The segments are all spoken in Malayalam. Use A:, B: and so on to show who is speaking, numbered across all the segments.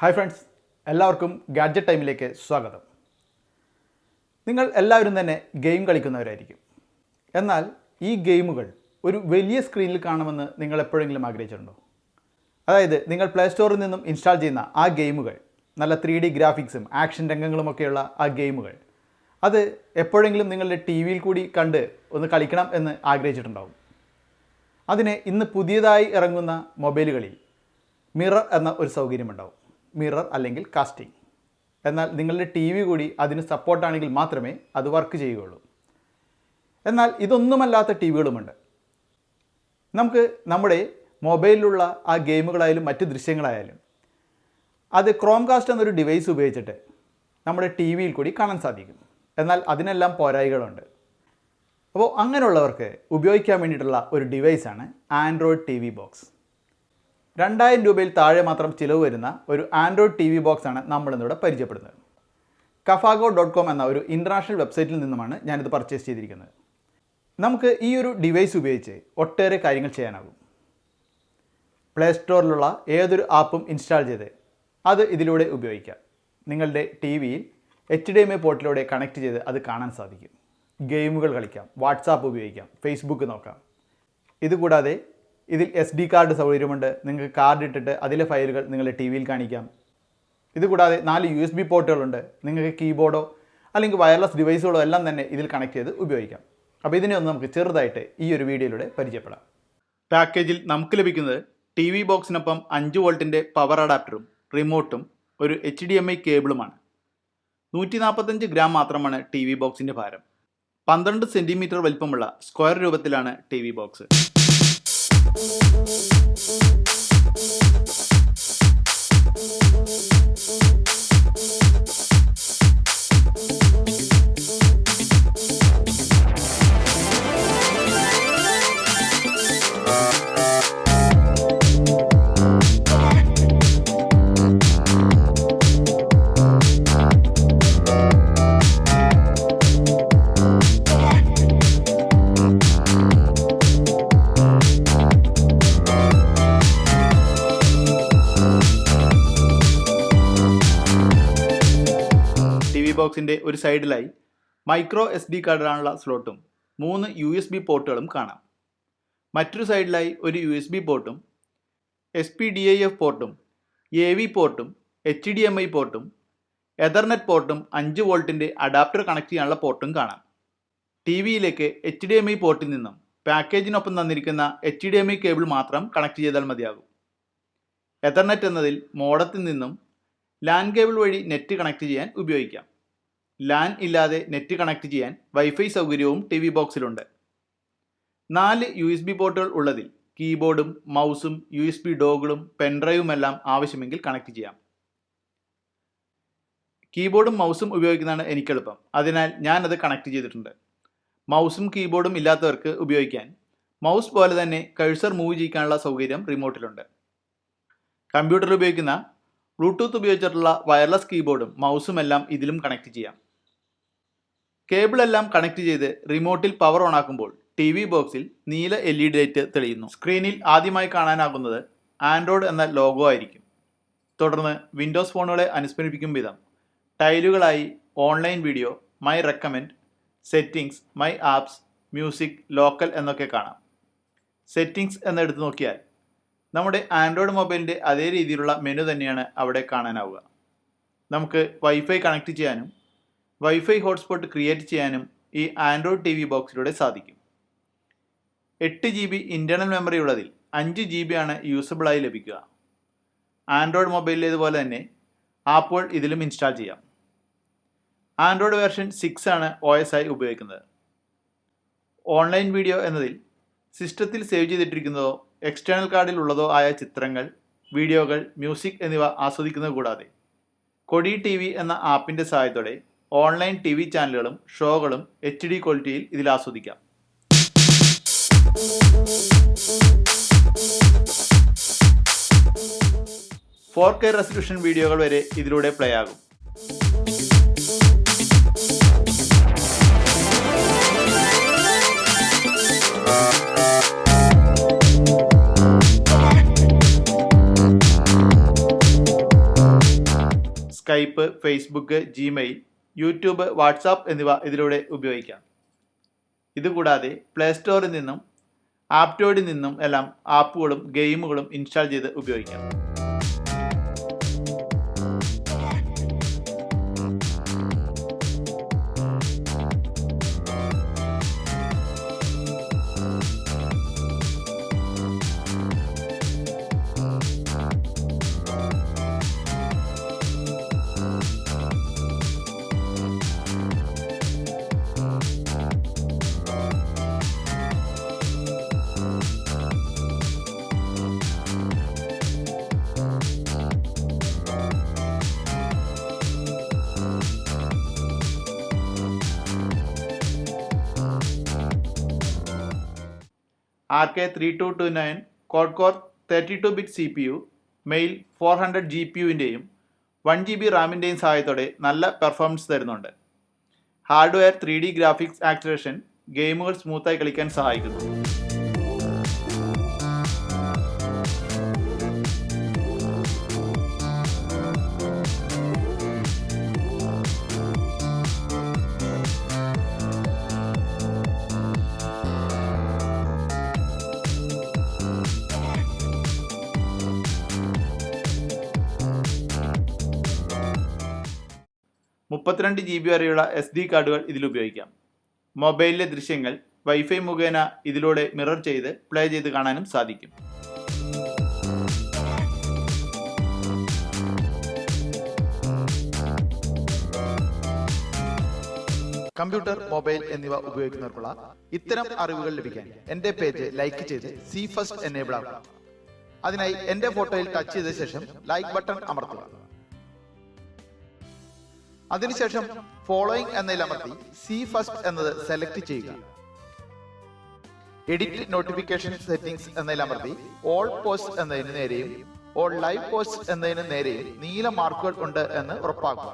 A: ഹായ് ഫ്രണ്ട്സ് എല്ലാവർക്കും ഗാഡ്ജറ്റ് ടൈമിലേക്ക് സ്വാഗതം. നിങ്ങൾ എല്ലാവരും തന്നെ ഗെയിം കളിക്കുന്നവരായിരിക്കും. എന്നാൽ ഈ ഗെയിമുകൾ ഒരു വലിയ സ്ക്രീനിൽ കാണുമെന്ന് നിങ്ങൾ എപ്പോഴെങ്കിലും ആഗ്രഹിച്ചിട്ടുണ്ടോ? അതായത് നിങ്ങൾ പ്ലേ സ്റ്റോറിൽ നിന്നും ഇൻസ്റ്റാൾ ചെയ്യുന്ന ആ ഗെയിമുകൾ നല്ല ത്രീ ഡി ഗ്രാഫിക്സും ആക്ഷൻ രംഗങ്ങളുമൊക്കെയുള്ള ആ ഗെയിമുകൾ അത് എപ്പോഴെങ്കിലും നിങ്ങളുടെ ടി വിയിൽ കൂടി കണ്ട് ഒന്ന് കളിക്കണം എന്ന് ആഗ്രഹിച്ചിട്ടുണ്ടാവും. അതിന് ഇന്ന് പുതിയതായി ഇറങ്ങുന്ന മൊബൈലുകളിൽ മിറർ എന്ന ഒരു സൗകര്യമുണ്ടാവും. മിറർ അല്ലെങ്കിൽ കാസ്റ്റിംഗ്. എന്നാൽ നിങ്ങളുടെ ടി വി കൂടി അതിന് സപ്പോർട്ടാണെങ്കിൽ മാത്രമേ അത് വർക്ക് ചെയ്യുകയുള്ളൂ. എന്നാൽ ഇതൊന്നുമല്ലാത്ത ടി വികളുമുണ്ട്. നമുക്ക് നമ്മുടെ മൊബൈലിലുള്ള ആ ഗെയിമുകളായാലും മറ്റ് ദൃശ്യങ്ങളായാലും അത് ക്രോം കാസ്റ്റ് എന്നൊരു ഡിവൈസ് ഉപയോഗിച്ചിട്ട് നമ്മുടെ ടി വിയിൽ കൂടി കാണാൻ സാധിക്കും. എന്നാൽ അതിനെല്ലാം പോരായികളുണ്ട് അപ്പോൾ അങ്ങനെയുള്ളവർക്ക് ഉപയോഗിക്കാൻ വേണ്ടിയിട്ടുള്ള ഒരു ഡിവൈസാണ് ആൻഡ്രോയിഡ് ടി വി ബോക്സ് രണ്ടായിരം രൂപയിൽ താഴെ മാത്രം ചിലവ് വരുന്ന ഒരു ആൻഡ്രോയിഡ് ടി വി ബോക്സാണ് നമ്മളിന്നിവിടെ പരിചയപ്പെടുന്നത്. കഫാഗോ ഡോട്ട് കോം എന്ന ഒരു ഇന്റർനാഷണൽ വെബ്സൈറ്റിൽ നിന്നുമാണ് ഞാനിത് പർച്ചേസ് ചെയ്തിരിക്കുന്നത്. നമുക്ക് ഈ ഒരു ഡിവൈസ് ഉപയോഗിച്ച് ഒട്ടേറെ കാര്യങ്ങൾ ചെയ്യാനാകും. പ്ലേ സ്റ്റോറിലുള്ള ഏതൊരു ആപ്പും ഇൻസ്റ്റാൾ ചെയ്ത് അത് ഇതിലൂടെ ഉപയോഗിക്കാം. നിങ്ങളുടെ ടി വിയിൽ എച്ച് ഡി എം ഐ പോർട്ടിലൂടെ കണക്ട് ചെയ്ത് അത് കാണാൻ സാധിക്കും. ഗെയിമുകൾ കളിക്കാം വാട്സാപ്പ് ഉപയോഗിക്കാം ഫേസ്ബുക്ക് നോക്കാം. ഇതുകൂടാതെ ഇതിൽ എസ് ഡി കാർഡ് സൗകര്യമുണ്ട്. നിങ്ങൾക്ക് കാർഡ് ഇട്ടിട്ട് അതിലെ ഫയലുകൾ നിങ്ങൾ ടി വിയിൽ കാണിക്കാം. ഇതുകൂടാതെ നാല് യു എസ് ബി പോർട്ടുകളുണ്ട്. നിങ്ങൾക്ക് കീബോർഡോ അല്ലെങ്കിൽ വയർലെസ് ഡിവൈസുകളോ എല്ലാം തന്നെ ഇതിൽ കണക്ട് ചെയ്ത് ഉപയോഗിക്കാം. അപ്പോൾ ഇതിനെ ഒന്ന് നമുക്ക് ചെറുതായിട്ട് ഈ ഒരു വീഡിയോയിലൂടെ പരിചയപ്പെടാം. പാക്കേജിൽ നമുക്ക് ലഭിക്കുന്നത് ടി വി ബോക്സിനൊപ്പം അഞ്ച് വോൾട്ടിന്റെ പവർ അഡാപ്റ്ററും റിമോട്ടും ഒരു എച്ച് ഡി എം ഐ കേബിളുമാണ് നൂറ്റി നാൽപ്പത്തഞ്ച് ഗ്രാം മാത്രമാണ് ടി വി ബോക്സിന്റെ ഭാരം. പന്ത്രണ്ട് സെന്റിമീറ്റർ വലിപ്പമുള്ള സ്ക്വയർ രൂപത്തിലാണ് T V box T V ബോക്സിന്റെ ഒരു സൈഡിലായി മൈക്രോ എസ് ഡി കാർഡിനാണുള്ള സ്ലോട്ടും മൂന്ന് യു എസ് ബി പോർട്ടുകളും കാണാം. മറ്റൊരു സൈഡിലായി ഒരു U S B പോർട്ടും S P D I F പോർട്ടും A V പോർട്ടും എച്ച് ഡി എം ഐ പോർട്ടും എതർനെറ്റ് പോർട്ടും അഞ്ച് വോൾട്ടിന്റെ അഡാപ്റ്റർ കണക്ട് ചെയ്യാനുള്ള പോർട്ടും കാണാം. ടി വിയിലേക്ക് എച്ച് ഡി എം ഐ പോർട്ടിൽ നിന്നും പാക്കേജിനൊപ്പം തന്നിരിക്കുന്ന H D M I cable മാത്രം കണക്ട് ചെയ്താൽ മതിയാകും. എതർനെറ്റ് എന്നതിൽ മോഡത്തിൽ നിന്നും ലാൻഡ് കേബിൾ വഴി നെറ്റ് കണക്ട് ചെയ്യാൻ ഉപയോഗിക്കാം. ലാൻ ഇല്ലാതെ നെറ്റ് കണക്ട് ചെയ്യാൻ വൈഫൈ സൗകര്യവും ടി വി ബോക്സിലുണ്ട് നാല് യു എസ് ബി പോർട്ടുകൾ ഉള്ളതിൽ കീബോർഡും മൗസും യു എസ് ബി ഡോഗുകളും പെൻഡ്രൈവുമെല്ലാം ആവശ്യമെങ്കിൽ കണക്ട് ചെയ്യാം. കീബോർഡും മൗസും ഉപയോഗിക്കുന്നതാണ് എനിക്കെളുപ്പം. അതിനാൽ ഞാനത് കണക്ട് ചെയ്തിട്ടുണ്ട്. മൗസും കീബോർഡും ഇല്ലാത്തവർക്ക് ഉപയോഗിക്കാൻ. മൗസ് പോലെ തന്നെ കഴ്സർ മൂവ് ചെയ്യിക്കാനുള്ള സൗകര്യം റിമോട്ടിലുണ്ട് കമ്പ്യൂട്ടറിൽ ഉപയോഗിക്കുന്ന ബ്ലൂടൂത്ത് ഉപയോഗിച്ചിട്ടുള്ള വയർലെസ് കീബോർഡും മൗസും എല്ലാം ഇതിലും കണക്ട് ചെയ്യാം. കേബിൾ എല്ലാം കണക്ട് ചെയ്ത് റിമോട്ടിൽ പവർ ഓൺ ആക്കുമ്പോൾ ടി വി ബോക്സിൽ നീല എൽ ഇ ഡി ലൈറ്റ് തെളിയുന്നു. സ്ക്രീനിൽ ആദ്യമായി കാണാനാകുന്നത് ആൻഡ്രോയിഡ് എന്ന ലോഗോ ആയിരിക്കും. തുടർന്ന് വിൻഡോസ് ഫോണുകളെ അനുസ്മരിപ്പിക്കും വിധം ടൈലുകളായി online video my recommend settings my apps music local എന്നൊക്കെ കാണാം. സെറ്റിംഗ്സ് എന്നെടുത്ത് നോക്കിയാൽ നമ്മുടെ ആൻഡ്രോയിഡ് മൊബൈലിന്റെ അതേ രീതിയിലുള്ള മെനു തന്നെയാണ് അവിടെ കാണാനാവുക. നമുക്ക് വൈഫൈ കണക്ട് ചെയ്യാനും വൈഫൈ ഹോട്ട്സ്പോട്ട് ക്രിയേറ്റ് ചെയ്യാനും ഈ ആൻഡ്രോയിഡ് ടി വി ബോക്സിലൂടെ സാധിക്കും. എട്ട് ജി ബി ഇന്റേർണൽ മെമ്മറി ഉള്ളതിൽ അഞ്ച് ജി ബി ആണ് യൂസബിളായി ലഭിക്കുക. ആൻഡ്രോയിഡ് മൊബൈലിലേതുപോലെ തന്നെ ആപ്പുകൾ ഇതിലും ഇൻസ്റ്റാൾ ചെയ്യാം. ആൻഡ്രോയിഡ് വേർഷൻ സിക്സ് ആണ് ഒ എസ് ആയി ഉപയോഗിക്കുന്നത്. ഓൺലൈൻ വീഡിയോ എന്നതിൽ സിസ്റ്റത്തിൽ സേവ് ചെയ്തിട്ടിരിക്കുന്നതോ എക്സ്റ്റേണൽ കാർഡിൽ ഉള്ളതോ ആയ ചിത്രങ്ങൾ വീഡിയോകൾ മ്യൂസിക് എന്നിവ ആസ്വദിക്കുന്നത് കൂടാതെ കൊടി ടി എന്ന ആപ്പിന്റെ സഹായത്തോടെ ഓൺലൈൻ ടി വി ചാനലുകളും ഷോകളും എച്ച് ഡി ക്വാളിറ്റിയിൽ ഇതിൽ ആസ്വദിക്കാം. ഫോർ കെ റെസൊല്യൂഷൻ വീഡിയോകൾ വരെ ഇതിലൂടെ പ്ലേ ആകും. Skype Facebook Gmail YouTube WhatsApp എന്നിവ ഇതിലൂടെ ഉപയോഗിക്കാം. ഇതുകൂടാതെ പ്ലേ സ്റ്റോറിൽ നിന്നും ആപ്റ്റോഡിൽ നിന്നും എല്ലാം ആപ്പുകളും ഗെയിമുകളും ഇൻസ്റ്റാൾ ചെയ്ത് ഉപയോഗിക്കാം. R K three two two nine code core thirty two bit C P U Mali four hundred G P യുവിന്റെയും one G B റാമിന്റെയും സഹായത്തോടെ നല്ല പെർഫോമൻസ് തരുന്നുണ്ട്. Hardware three D graphics acceleration ഗെയിമുകൾ സ്മൂത്തായി കളിക്കാൻ സഹായിക്കുന്നു. മുപ്പത്തിരണ്ട് ജി ബി വരെയുള്ള എസ് ഡി കാർഡുകൾ ഇതിൽ ഉപയോഗിക്കാം. മൊബൈലിലെ ദൃശ്യങ്ങൾ വൈഫൈ മുഖേന ഇതിലൂടെ മിറർ ചെയ്ത് പ്ലേ ചെയ്ത് കാണാനും സാധിക്കും.
B: കമ്പ്യൂട്ടർ മൊബൈൽ എന്നിവ ഉപയോഗിക്കുന്നവർക്കുള്ള ഇത്തരം അറിവുകൾ ലഭിക്കാൻ എന്റെ പേജ് ലൈക്ക് ചെയ്ത് സി ഫസ്റ്റ് എനേബിൾ ആക്കുക. അതിനായി എന്റെ ഫോട്ടോയിൽ ടച്ച് ചെയ്ത ശേഷം ലൈക്ക് ബട്ടൺ അമർത്തുക. അതിനുശേഷം ഫോളോയിങ് എന്നതിൽ അമർത്തി സി ഫസ്റ്റ് എന്നത് സെലക്ട് ചെയ്യുക. എഡിറ്റ് നോട്ടിഫിക്കേഷൻ സെറ്റിംഗ്സ് എന്നതിൽ അമർത്തി ഓൾ പോസ്റ്റ് എന്നതിന് നേരെയും ഓൾ ലൈവ് പോസ്റ്റ് എന്നതിന് നേരെയും നീല മാർക്കുകൾ ഉണ്ട് എന്ന് ഉറപ്പാക്കുക.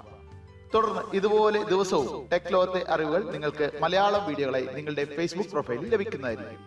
B: തുടർന്ന് ഇതുപോലെ ദിവസവും ടെക് ലോകത്തെ അറിവുകൾ നിങ്ങൾക്ക് മലയാളം വീഡിയോകളായി നിങ്ങളുടെ ഫേസ്ബുക്ക് പ്രൊഫൈലിൽ ലഭിക്കുന്നതായിരിക്കും.